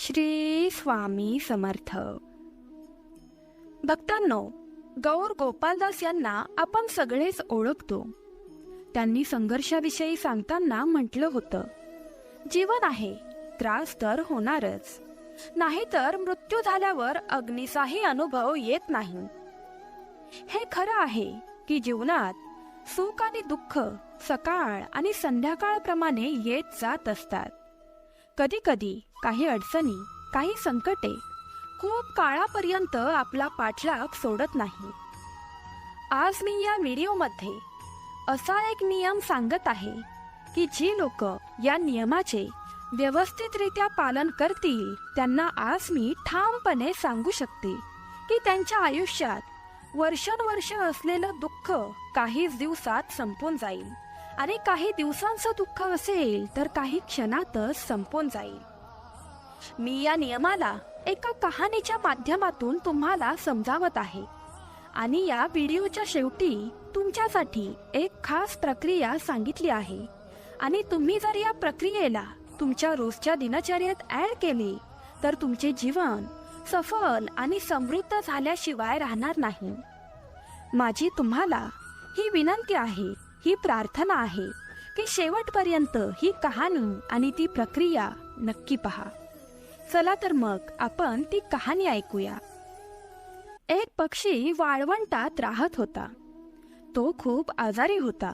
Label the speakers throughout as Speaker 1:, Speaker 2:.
Speaker 1: श्री स्वामी समर्थ. भक्तांनो गौर गोपालदास यांना आपण सगळेच ओळखतो. त्यांनी संघर्षाविषयी सांगताना म्हटलं होतं जीवन आहे त्रास तर होणारच. नाहीतर मृत्यू झाल्यावर अग्निचाही अनुभव येत नाही. हे खरं आहे की जीवनात सुख आणि दुःख सकाळ आणि संध्याकाळप्रमाणे येत जात असतात. कधी कधी काही अडचणी काही संकटे खूप काळापर्यंत आपला पाठलाग सोडत नाही. आज मी या व्हिडिओमध्ये असा एक नियम सांगत आहे की जी लोक या नियमाचे व्यवस्थितरित्या पालन करतील त्यांना आज मी ठामपणे सांगू शकते की त्यांच्या आयुष्यात वर्षानुवर्ष असलेलं दुःख काहीच दिवसात संपून जाईल. अरे काही दिवसांचं दुःख असेल तर काही क्षणातच संपून जाईल. मी या नियमाला एका कहाणीच्या माध्यमातून तुम्हाला समजावत आहे. आणि या व्हिडिओच्या शेवटी तुमच्यासाठी एक खास प्रक्रिया सांगितली आहे. आणि तुम्ही जर या प्रक्रियेला तुमच्या रोजच्या दिनचर्येत ऍड केली तर तुमचे जीवन सफल आणि समृद्ध झाल्याशिवाय राहणार नाही. माझी तुम्हाला ही विनंती आहे ही प्रार्थना आहे की शेवटपर्यंत ही कहाणी आणि ती प्रक्रिया नक्की पहा. चला तर मग आपण ती कहाणी ऐकूया. एक पक्षी वाळवंटात राहत होता. तो खूप आजारी होता.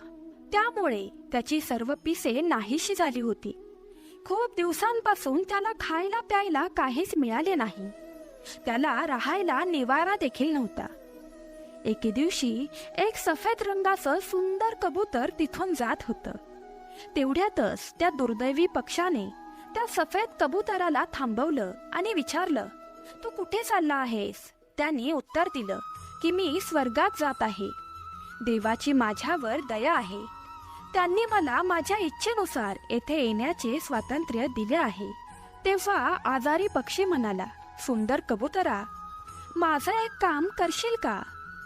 Speaker 1: त्यामुळे त्याची सर्व पिसे नाहीशी झाली होती. खूप दिवसांपासून त्याला खायला प्यायला काहीच मिळाले नाही. त्याला राहायला निवारा देखील नव्हता. एके दिवशी एक सफेद रंगाचं सुंदर कबूतर तिथून जात होतं. तेवढ्यातच त्या दुर्दैवी पक्षाने त्या सफेद कबुतराला थांबवलं आणि विचारलं तू कुठे चालला आहेस? त्याने उत्तर दिलं की मी स्वर्गात जात आहे. देवाची माझ्यावर दया आहे. त्यांनी मला माझ्या इच्छेनुसार येथे येण्याचे स्वातंत्र्य दिले आहे. तेव्हा आजारी पक्षी म्हणाला सुंदर कबुतरा माझं एक काम करशील का?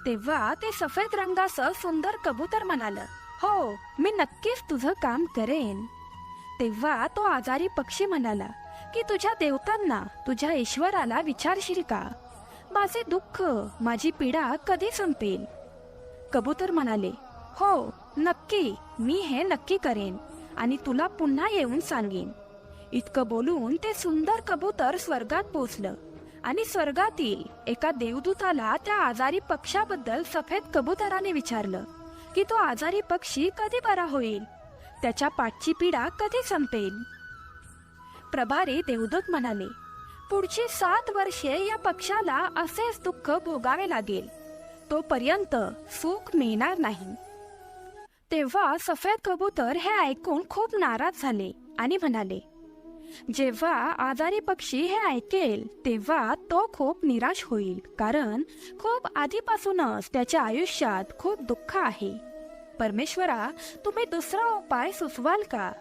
Speaker 1: तेव्हा ते सफेद रंगाचं सुंदर कबूतर म्हणाल हो मी नक्कीच तुझं काम करेन. तेव्हा तो आजारी पक्षी म्हणाला की तुझ्या देवतांना तुझ्या ईश्वराला विचारशील का? माझे दुःख माझी पीडा कधी संपेल? कबूतर म्हणाले हो नक्की मी हे नक्की करेन आणि तुला पुन्हा येऊन सांगेन. इतकं बोलून ते सुंदर कबूतर स्वर्गात पोचलं. आणि स्वर्गातील एका देवदूताला त्या आजारी पक्षाबद्दल सफेद कबुतराने विचारलं की तो आजारी पक्षी कधी बरा होईल? त्याच्या पाठची पीडा कधी संपेल? प्रभारी देवदूत म्हणाले पुढची सात वर्षे या पक्षाला असेच दुःख भोगावे लागेल. तोपर्यंत सुख मिळणार नाही. तेव्हा सफेद कबूतर हे ऐकून खूप नाराज झाले आणि म्हणाले जेव्हा आजारी पक्षी हे ऐकेल तेव्हा तो खूप निराश होईल कारण खूप आधीपासूनच त्याच्या आयुष्यात खूप दुःख आहे. परमेश्वरा तुम्ही दुसरा उपाय सुचवाल का?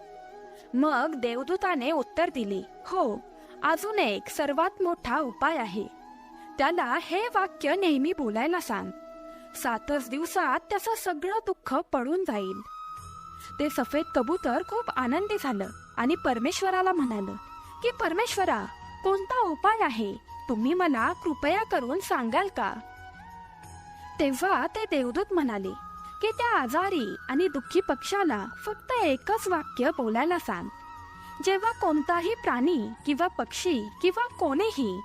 Speaker 1: मग देवदूताने उत्तर दिले हो अजून एक सर्वात मोठा उपाय आहे. त्याला हे वाक्य नेहमी बोलायला सांग. सातच दिवसात त्याचं सगळं दुःख पडून जाईल. ते सफेद कबूतर खूप आनंदी झालं आणि परमेश्वराला म्हणालं की परमेश्वरा कोणता उपाय आहे? तुम्ही मला कृपया करून सांगाल का? तेव्हा ते देवदूत म्हणाले की त्या आजारी आणि दुःखी पक्षाला फक्त एकच वाक्य बोलायला सांग. जेव्हा कोणताही प्राणी किंवा पक्षी किंवा कोणीही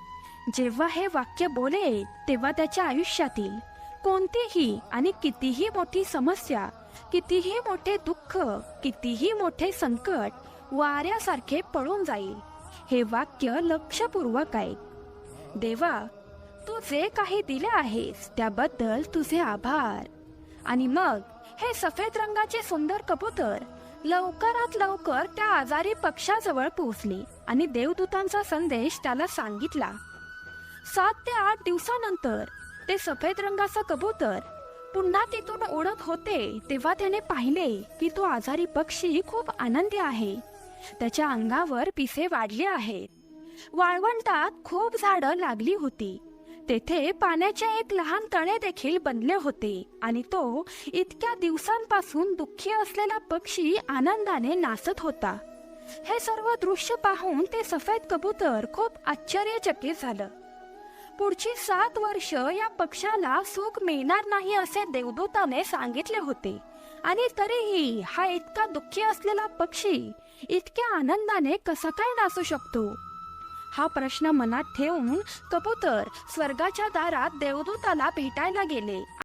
Speaker 1: जेव्हा हे वाक्य बोले तेव्हा त्याच्या आयुष्यातील कोणतीही आणि कितीही मोठी समस्या कितीही मोठे दुःख कितीही मोठे संकट वाऱ्यासारखे पळून जाईल. हे वाक्य लक्षपूर्वक आहे देवा तू जे काही दिले आहेस त्याबद्दल तुझे आभार. आणि मग हे सफेद रंगाचे सुंदर कबूतर लवकरात लवकर त्या आजारी पक्षाजवळ पोहोचले आणि देवदूतांचा संदेश त्याला सांगितला. सात ते आठ दिवसानंतर ते सफेद रंगाचं कबूतर पुन्हा तिथून उडत होते तेव्हा त्याने पाहिले की तो आजारी पक्षी खूप आनंदी आहे. त्याच्या अंगावर पिसे वाढले आहेत. वाळवंटात खूप झाडं लागली होती. तेथे पाण्याचे एक लहान तळे देखील बनले होते आणि तो इतक्या दिवसांपासून दुःखी असलेला पक्षी आनंदाने नाचत होता. हे सर्व दृश्य पाहून ते सफेद कबूतर खूप आश्चर्यचकित झालं. पुढची सात वर्ष या पक्षाला सुख मिळणार नाही असे देवदूताने सांगितले होते. आणि तरीही हा इतका दुःखी असलेला पक्षी इतक्या आनंदाने कसा काय नाचू शकतो? हा प्रश्न मनात ठेवून कबूतर स्वर्गाच्या दारात देवदूताला भेटायला गेले.